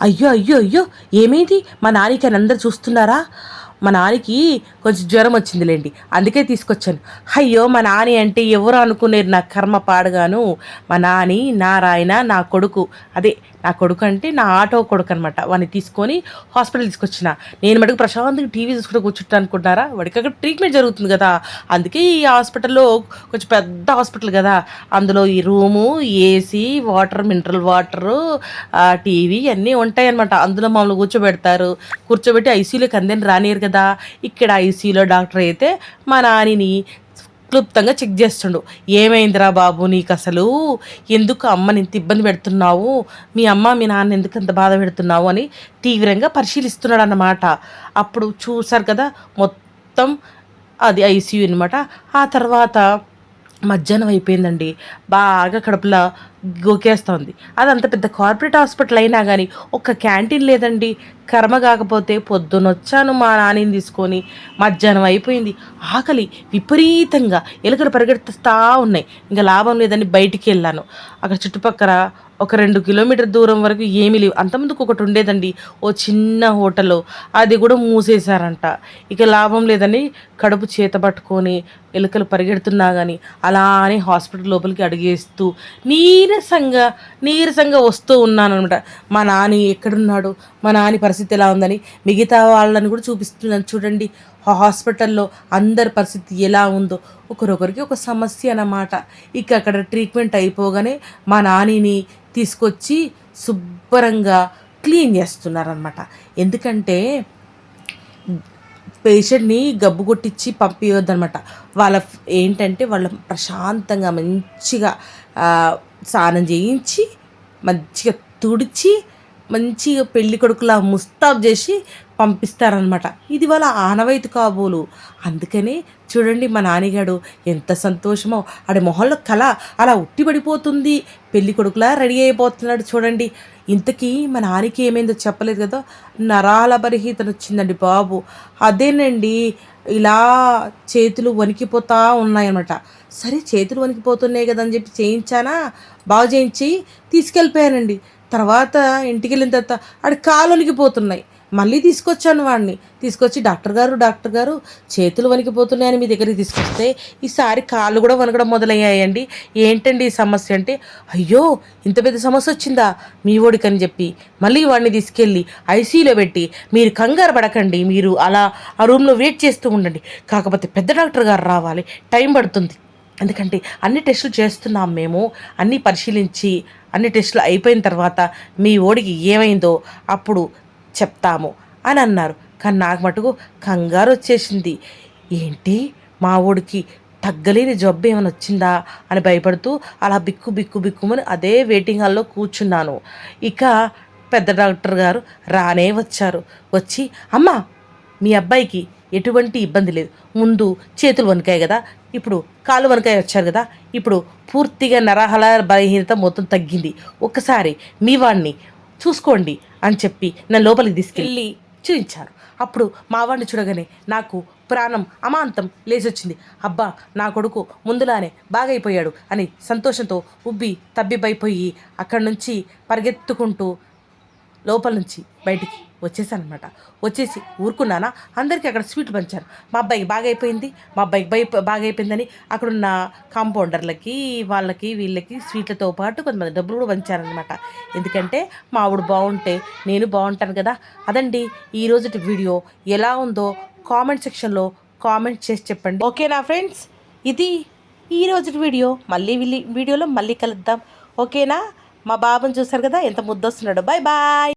అయ్యో అయ్యో అయ్యో ఏమైంది? మా నాన్నకి అని అందరు చూస్తున్నారా? మా నాన్నకి కొంచెం జ్వరం వచ్చిందిలేండి. అందుకే తీసుకొచ్చాను. అయ్యో మా నాని అంటే ఎవరు అనుకునేది నా కర్మ పాడగాను? మా నాని నారాయణ నా కొడుకు. అదే నా కొడుకు అంటే నా ఆటో కొడుకు అనమాట వాడిని తీసుకొని హాస్పిటల్ తీసుకొచ్చిన. నేను మటుకు ప్రశాంతంగా టీవీ చూసుకుంటూ కూర్చుంటా అనుకుంటున్నారా? వాడికి అక్కడ ట్రీట్మెంట్ జరుగుతుంది కదా. అందుకే ఈ హాస్పిటల్లో కొంచెం పెద్ద హాస్పిటల్ కదా. అందులో ఈ room AC water mineral water TV అన్నీ ఉంటాయన్నమాట. అందులో మమ్మల్ని కూర్చోబెడతారు. కూర్చోబెట్టి ఐసీయూలోకి అందరిని రానియరు కదా కదా? ఇక్కడ ఐసీయూలో డాక్టర్ అయితే మా నానిని క్లుప్తంగా చెక్ చేస్తుండు. ఏమైందిరా బాబు నీకు అసలు ఎందుకు అమ్మని ఇంత ఇబ్బంది పెడుతున్నావు? మీ అమ్మ మీ నాన్న ఎందుకు అంత బాధ పెడుతున్నావు అని తీవ్రంగా పరిశీలిస్తున్నాడు అన్నమాట అప్పుడు చూసారు కదా మొత్తం అది ఐసీయూ అనమాట ఆ తర్వాత మధ్యాహ్నం అయిపోయిందండి. బాగా కడుపులో గొకేస్తోంది అది అంత పెద్ద కార్పొరేట్ హాస్పిటల్ అయినా కానీ ఒక్క క్యాంటీన్ లేదండి. కర్మ కాకపోతే పొద్దునొచ్చాను మా నాన్నని తీసుకొని మధ్యాహ్నం అయిపోయింది. ఆకలి విపరీతంగా ఎలుకలు పరిగెత్తుతా ఉన్నాయి. ఇంకా లాభం లేదని బయటికి వెళ్ళాను. అక్కడ చుట్టుపక్కల ఒక రెండు కిలోమీటర్ దూరం వరకు ఏమీ లేవు. అంతమందికి ఒకటి ఉండేదండి. ఓ చిన్న హోటల్. అది కూడా మూసేశారంట. ఇక లాభం లేదని కడుపు చేత పట్టుకొని ఎలుకలు పరిగెడుతున్నా కానీ అలానే హాస్పిటల్ లోపలికి అడిగేస్తూ నీరసంగా నీరసంగా వస్తూ ఉన్నాను అనమాట మా నాని ఎక్కడున్నాడు? మా నాని పరిస్థితి ఎలా ఉందని మిగతా వాళ్ళని కూడా చూపిస్తున్నాను. చూడండి హాస్పిటల్లో అందరి పరిస్థితి ఎలా ఉందో. ఒకరొకరికి ఒక సమస్య అన్నమాట. ఇక అక్కడ ట్రీట్మెంట్ అయిపోగానే మా నానిని తీసుకొచ్చి శుభ్రంగా క్లీన్ చేస్తున్నారనమాట ఎందుకంటే పేషెంట్ని గబ్బు కొట్టించి పంపించొద్దనమాట వాళ్ళ ఏంటంటే వాళ్ళ ప్రశాంతంగా మంచిగా స్నానం చేయించి మంచిగా తుడిచి మంచిగా పెళ్ళి కొడుకులా ముస్తాబ్ చేసి పంపిస్తారనమాట ఇది వాళ్ళ ఆనవాయితీ కాబోలు. అందుకని చూడండి మా నాన్నగాడు ఎంత సంతోషమో. ఆడి మొహంలో కళ అలా ఉట్టిపడిపోతుంది. పెళ్ళి కొడుకులా రెడీ అయిపోతున్నాడు చూడండి. ఇంతకీ మా నాన్నకి ఏమైందో చెప్పలేదు కదా? నరాల బరిహీతను వచ్చిందండి బాబు. అదేనండి ఇలా చేతులు వణికిపోతా ఉన్నాయన్నమాట. సరే చేతులు వణికిపోతున్నాయి కదా అని చెప్పి చేయించానా? బాగు చేయించి తీసుకెళ్ళిపోయానండి. తర్వాత ఇంటికి వెళ్ళిన తర్వాత అక్కడ కాలు వణికిపోతున్నాయి. మళ్ళీ తీసుకొచ్చాను వాడిని. తీసుకొచ్చి డాక్టర్ గారు డాక్టర్ గారు చేతులు వణికిపోతున్నాయని మీ దగ్గరికి తీసుకొస్తే ఈసారి కాళ్ళు కూడా వణకడం మొదలయ్యాయండి. ఏంటండి ఈ సమస్య అంటే అయ్యో ఇంత పెద్ద సమస్య వచ్చిందా? మీ ఓడికని చెప్పి మళ్ళీ వాడిని తీసుకెళ్ళి ఐసీయూలో పెట్టి మీరు కంగారు పడకండి మీరు అలా ఆ రూమ్లో వెయిట్ చేస్తూ ఉండండి. కాకపోతే పెద్ద డాక్టర్ గారు రావాలి టైం పడుతుంది. ఎందుకంటే అన్ని టెస్టులు చేస్తున్నాం మేము అన్నీ పరిశీలించి అన్ని టెస్టులు అయిపోయిన తర్వాత మీ ఓడికి ఏమైందో అప్పుడు చెప్తాము అని అన్నారు. కానీ నాకు మటుకు కంగారు వచ్చేసింది. ఏంటి? మా ఊడికి తగ్గలేని జబ్బు ఏమైనా వచ్చిందా? అని భయపడుతూ అలా బిక్కు బిక్కు బిక్కుమని అదే వెయిటింగ్ హాల్లో కూర్చున్నాను. ఇక పెద్ద డాక్టర్ గారు రానే వచ్చారు. వచ్చి అమ్మ మీ అబ్బాయికి ఎటువంటి ఇబ్బంది లేదు. ముందు చేతులు వణికాయి కదా. ఇప్పుడు కాలు వనకాయ వచ్చారు కదా. ఇప్పుడు పూర్తిగా నరహల బలహీనత మొత్తం తగ్గింది. ఒకసారి మీ వాడిని చూసుకోండి అని చెప్పి నన్ను లోపలికి తీసుకెళ్ళి చూపించారు. అప్పుడు మా వాడిని చూడగానే నాకు ప్రాణం అమాంతం లేచొచ్చింది. అబ్బా నా కొడుకు ముందులానే బాగైపోయాడు అని సంతోషంతో ఉబ్బి తబ్బిబ్బైపోయి అక్కడి నుంచి పరిగెత్తుకుంటూ లోపల నుంచి బయటికి వచ్చేసానమాట వచ్చేసి ఊరుకున్నానా? అందరికీ అక్కడ స్వీట్లు పంచాను మా అబ్బాయికి బాగా అయిపోయింది మా అబ్బాయికి బై బాగా అయిపోయిందని అక్కడున్న కాంపౌండర్లకి వాళ్ళకి వీళ్ళకి స్వీట్లతో పాటు కొంతమంది డబ్బులు కూడా పంచారనమాట ఎందుకంటే మా ఆవిడ బాగుంటే నేను బాగుంటాను కదా. అదండి ఈ రోజుటి వీడియో. ఎలా ఉందో కామెంట్ సెక్షన్లో కామెంట్ చేసి చెప్పండి. ఓకేనా ఫ్రెండ్స్? ఇది ఈ రోజుటి వీడియో. మళ్ళీ వీళ్ళి వీడియోలో మళ్ళీ కలుద్దాం. ఓకేనా? మా బాబుని చూసారు కదా? ఎంత ముద్దొస్తున్నాడు. Bye bye!